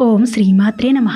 ఓం శ్రీమాత్రే నమ.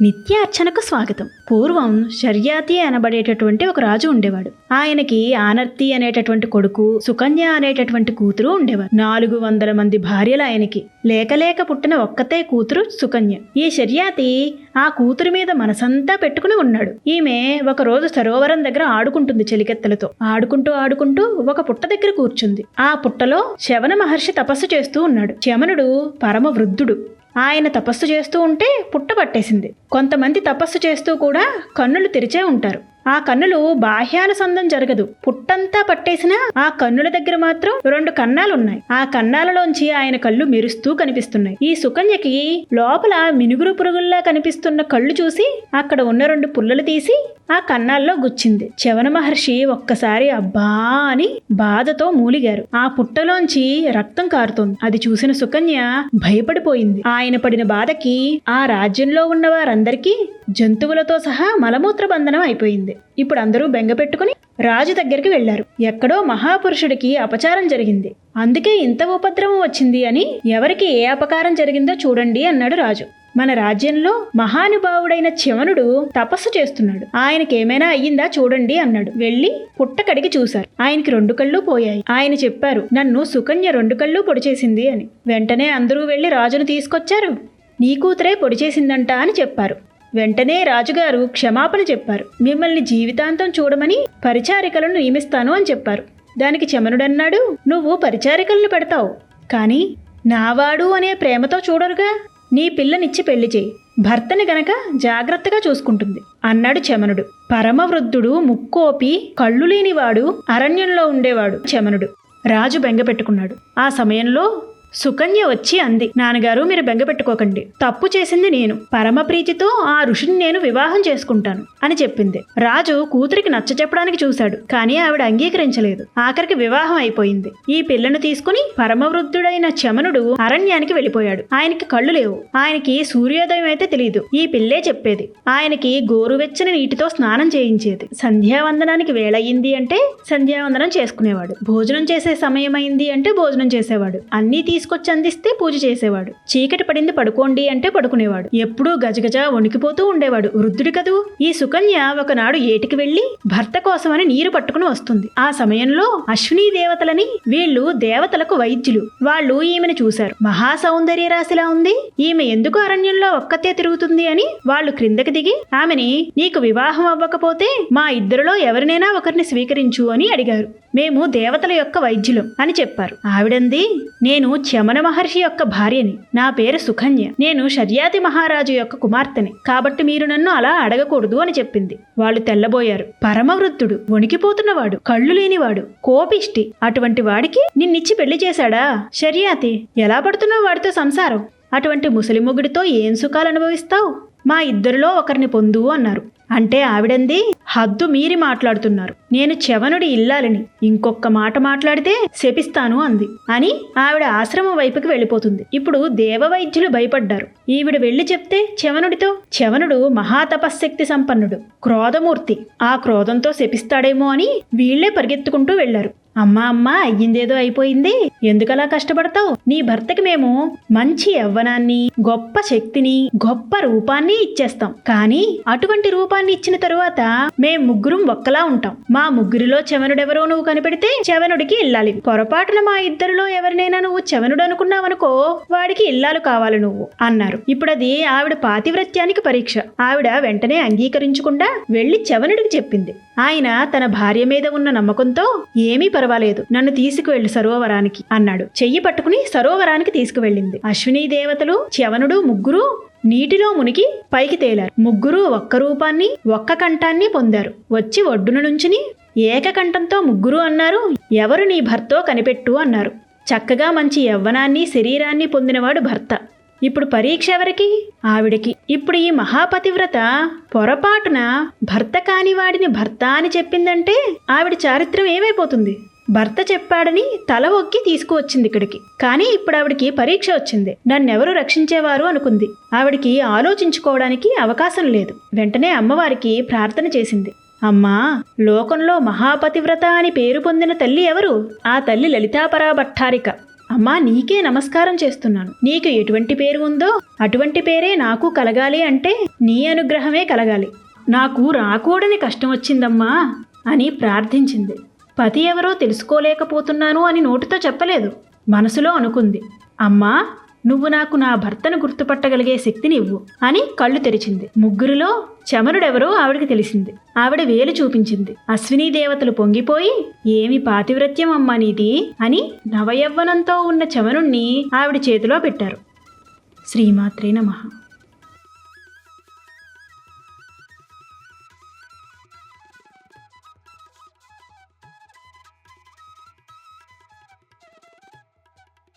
నిత్య అర్చనకు స్వాగతం. పూర్వం శర్యాతి అనబడేటటువంటి ఒక రాజు ఉండేవాడు. ఆయనకి ఆనర్తి అనేటటువంటి కొడుకు సుకన్య అనేటటువంటి కూతురు ఉండేవారు. నాలుగు వందల మంది భార్యలు ఆయనకి. లేకలేక పుట్టిన ఒక్కతే కూతురు సుకన్య. ఈ శర్యాతి ఆ కూతురు మీద మనసంతా పెట్టుకుని ఉన్నాడు. ఈమె ఒక రోజు సరోవరం దగ్గర ఆడుకుంటుంది చెలికెత్తలతో. ఆడుకుంటూ ఆడుకుంటూ ఒక పుట్ట దగ్గర కూర్చుంది. ఆ పుట్టలో శవన మహర్షి తపస్సు చేస్తూ ఉన్నాడు. శమనుడు పరమ వృద్ధుడు ఆయన తపస్సు చేస్తూ ఉంటే పుట్ట పట్టేసింది. కొంతమంది తపస్సు చేస్తూ కూడా కన్నులు తెరిచే ఉంటారు. ఆ కన్నులు బాహ్యానుసంధం జరగదు. పుట్టంతా పట్టేసినా ఆ కన్నుల దగ్గర మాత్రం రెండు కన్నాలున్నాయి. ఆ కన్నాలలోంచి ఆయన కళ్ళు మెరుస్తూ కనిపిస్తున్నాయి. ఈ సుకన్యకి లోపల మినుగురు పురుగుల్లా కనిపిస్తున్న కళ్ళు చూసి అక్కడ ఉన్న రెండు పుల్లలు తీసి ఆ కన్నాల్లో గుచ్చింది. చవన మహర్షి ఒక్కసారి అబ్బా అని బాధతో మూలిగారు. ఆ పుట్టలోంచి రక్తం కారుతోంది. అది చూసిన సుకన్య భయపడిపోయింది. ఆయన పడిన బాధకి ఆ రాజ్యంలో ఉన్న వారందరికీ జంతువులతో సహా మలమూత్ర బంధనం అయిపోయింది. ఇప్పుడు అందరూ బెంగ పెట్టుకుని రాజు దగ్గరికి వెళ్ళారు ఎక్కడో మహాపురుషుడికి అపచారం జరిగింది. అందుకే ఇంత ఉపద్రవం వచ్చింది అని ఎవరికి ఏ అపకారం జరిగిందో చూడండి అన్నాడు రాజు. మన రాజ్యంలో మహానుభావుడైన చవనుడు తపస్సు చేస్తున్నాడు. ఆయనకి ఏమైనా అయ్యిందా చూడండి అన్నాడు. వెళ్ళి పుట్ట కడిగి చూశారు. ఆయనకి రెండు కళ్ళు పోయాయి. ఆయన చెప్పారు నన్ను సుకన్య రెండు కళ్ళు పొడిచేసింది అని. వెంటనే అందరూ వెళ్ళి రాజును తీసుకొచ్చారు. నీ కూతురే పొడిచేసిందంట అని చెప్పారు. వెంటనే రాజుగారు క్షమాపణ చెప్పారు. మిమ్మల్ని జీవితాంతం చూడమని పరిచారికలను నియమిస్తాను అని చెప్పారు. దానికి చమనుడన్నాడు నువ్వు పరిచారికలను పెడతావు. కానీ నావాడు అనే ప్రేమతో చూడరుగా. నీ పిల్లనిచ్చి పెళ్ళి చేయి. భర్తని గనక జాగ్రత్తగా చూసుకుంటుంది అన్నాడు చమనుడు. పరమవృద్ధుడు ముక్కోపి కళ్ళు లేనివాడు అరణ్యంలో ఉండేవాడు చమనుడు. రాజు బెంగ పెట్టుకున్నాడు ఆ సమయంలో సుకన్య వచ్చి అంది నాన్నగారు మీరు బెంగ పెట్టుకోకండి. తప్పు చేసింది నేను. పరమప్రీతితో ఆ ఋషిని నేను వివాహం చేసుకుంటాను అని చెప్పింది. రాజు కూతురికి నచ్చ చెప్పడానికి చూశాడు కానీ ఆవిడ అంగీకరించలేదు. ఆఖరికి వివాహం అయిపోయింది. ఈ పిల్లను తీసుకుని పరమవృద్ధుడైన చమనుడు అరణ్యానికి వెళ్ళిపోయాడు. ఆయనకి కళ్ళు లేవు. ఆయనకి సూర్యోదయం అయితే తెలియదు ఈ పిల్లే చెప్పేది. ఆయనకి గోరువెచ్చని నీటితో స్నానం చేయించేది. సంధ్యావందనానికి వేళయింది అంటే సంధ్యావందనం చేసుకునేవాడు. భోజనం చేసే సమయం అయింది అంటే భోజనం చేసేవాడు. అన్నీ తీసుకొచ్చి అందిస్తే పూజ చేసేవాడు. చీకటి పడింది పడుకోండి అంటే పడుకునేవాడు. ఎప్పుడూ గజగజ వణికిపోతూ ఉండేవాడు. వృద్ధుడు కదూ? ఈ సుకన్య ఒకనాడు ఏటికి వెళ్ళి భర్త కోసమని నీరు పట్టుకుని వస్తుంది. ఆ సమయంలో అశ్విని దేవతలని వీళ్ళు దేవతలకు వైద్యులు. వాళ్ళు ఈమెను చూశారు. మహా సౌందర్య రాశిలా ఉంది. ఈమె ఎందుకు అరణ్యంలో ఒక్కతే తిరుగుతుంది అని వాళ్ళు క్రిందకి దిగి ఆమెని నీకు వివాహం అవ్వకపోతే మా ఇద్దరిలో ఎవరినైనా ఒకరిని స్వీకరించు అని అడిగారు. మేము దేవతల యొక్క వైద్యులం అని చెప్పారు. ఆవిడంది నేను చమన మహర్షి యొక్క భార్యని. నా పేరు సుకన్య. నేను షర్యాతి మహారాజు యొక్క కుమార్తెని. కాబట్టి మీరు నన్ను అలా అడగకూడదు అని చెప్పింది. వాళ్ళు తెల్లబోయారు. పరమవృద్ధుడు వణికిపోతున్నవాడు కళ్ళు లేనివాడు కోపిష్టి. అటువంటి వాడికి నిన్నిచ్చి పెళ్ళి చేశాడా? షర్యాతి ఎలా పడుతున్నావు వాడితో సంసారం? అటువంటి ముసలి మొగుడితో ఏం సుఖాలు అనుభవిస్తావు? మా ఇద్దరిలో ఒకరిని పొందు అన్నారు. అంటే ఆవిడంది? హద్దు మీరి మాట్లాడుతున్నారు. నేను చవనుడి ఇల్లాలని. ఇంకొక మాట మాట్లాడితే శపిస్తాను అంది. అని ఆవిడ ఆశ్రమం వైపుకి వెళ్ళిపోతుంది. ఇప్పుడు దేవవైద్యులు భయపడ్డారు. ఈవిడ వెళ్ళి చెప్తే చవనుడితో చవనుడు మహాతపశక్తి సంపన్నుడు క్రోధమూర్తి. ఆ క్రోధంతో శపిస్తాడేమో అని వీళ్ళే పరిగెత్తుకుంటూ వెళ్ళారు అమ్మా అమ్మా అయ్యిందేదో అయిపోయింది. ఎందుకలా కష్టపడతావు? నీ భర్తకి మేము మంచి యవ్వనాన్ని గొప్ప శక్తిని గొప్ప రూపాన్ని ఇచ్చేస్తాం. కానీ అటువంటి రూపాన్ని ఇచ్చిన తరువాత మేం ముగ్గురం ఒక్కలా ఉంటాం. మా ముగ్గురిలో చవనుడెవరో నువ్వు కనిపెడితే చవనుడికి ఇల్లాలి. పొరపాటున మా ఇద్దరిలో ఎవరినైనా నువ్వు చవనుడు అనుకున్నావనుకో వాడికి ఇల్లాలు కావాలి నువ్వు అన్నారు. ఇప్పుడది ఆవిడ పాతివ్రత్యానికి పరీక్ష. ఆవిడ వెంటనే అంగీకరించకుండా వెళ్ళి చవనుడికి చెప్పింది. ఆయన తన భార్య మీద ఉన్న నమ్మకంతో ఏమీ పర్వాలేదు. నన్ను తీసుకువెళ్ళు సరోవరానికి అన్నాడు. చెయ్యి పట్టుకుని సరోవరానికి తీసుకువెళ్ళింది. అశ్విని దేవతలు చవనుడు ముగ్గురు నీటిలో మునిగి పైకి తేలారు. ముగ్గురు ఒక్క రూపాన్ని ఒక్క కంఠాన్ని పొందారు. వచ్చి ఒడ్డున నుంచుని ఏకకంఠంతో ముగ్గురు అన్నారు ఎవరు నీ భర్తో కనిపెట్టు అన్నారు. చక్కగా మంచి యవ్వనాన్ని శరీరాన్ని పొందినవాడు భర్త. ఇప్పుడు పరీక్ష ఎవరికి? ఆవిడకి. ఇప్పుడు ఈ మహాపతివ్రత పొరపాటున భర్త కాని వాడిని భర్త అని చెప్పిందంటే ఆవిడ చారిత్రం ఏమైపోతుంది? భర్త చెప్పాడని తల ఒక్కి తీసుకువచ్చింది ఇక్కడికి. కానీ ఇప్పుడు ఆవిడికి పరీక్ష వచ్చింది. నన్నెవరు రక్షించేవారు అనుకుంది. ఆవిడికి ఆలోచించుకోవడానికి అవకాశం లేదు. వెంటనే అమ్మవారికి ప్రార్థన చేసింది. అమ్మా లోకంలో మహాపతివ్రత అని పేరు పొందిన తల్లి ఎవరు? ఆ తల్లి లలితాపరా భట్టారిక. అమ్మా నీకే నమస్కారం చేస్తున్నాను. నీకు ఎటువంటి పేరు ఉందో అటువంటి పేరే నాకు కలగాలి అంటే నీ అనుగ్రహమే కలగాలి. నాకు రాకూడని కష్టం వచ్చిందమ్మా అని ప్రార్థించింది. పతి ఎవరో తెలుసుకోలేకపోతున్నాను అని నోటితో చెప్పలేదు. మనసులో అనుకుంది. అమ్మా నువ్వు నాకు నా భర్తను గుర్తుపట్టగలిగే శక్తిని ఇవ్వు అని కళ్ళు తెరిచింది. ముగ్గురులో చమరుడెవరో ఆవిడకి తెలిసింది. ఆవిడ వేలు చూపించింది. అశ్వినీ దేవతలు పొంగిపోయి ఏమి పాతివ్రత్యం అమ్మా నీది? అని నవయవ్వనంతో ఉన్న చమరుణ్ణి ఆవిడ చేతిలో పెట్టారు. శ్రీమాత్రే నమః.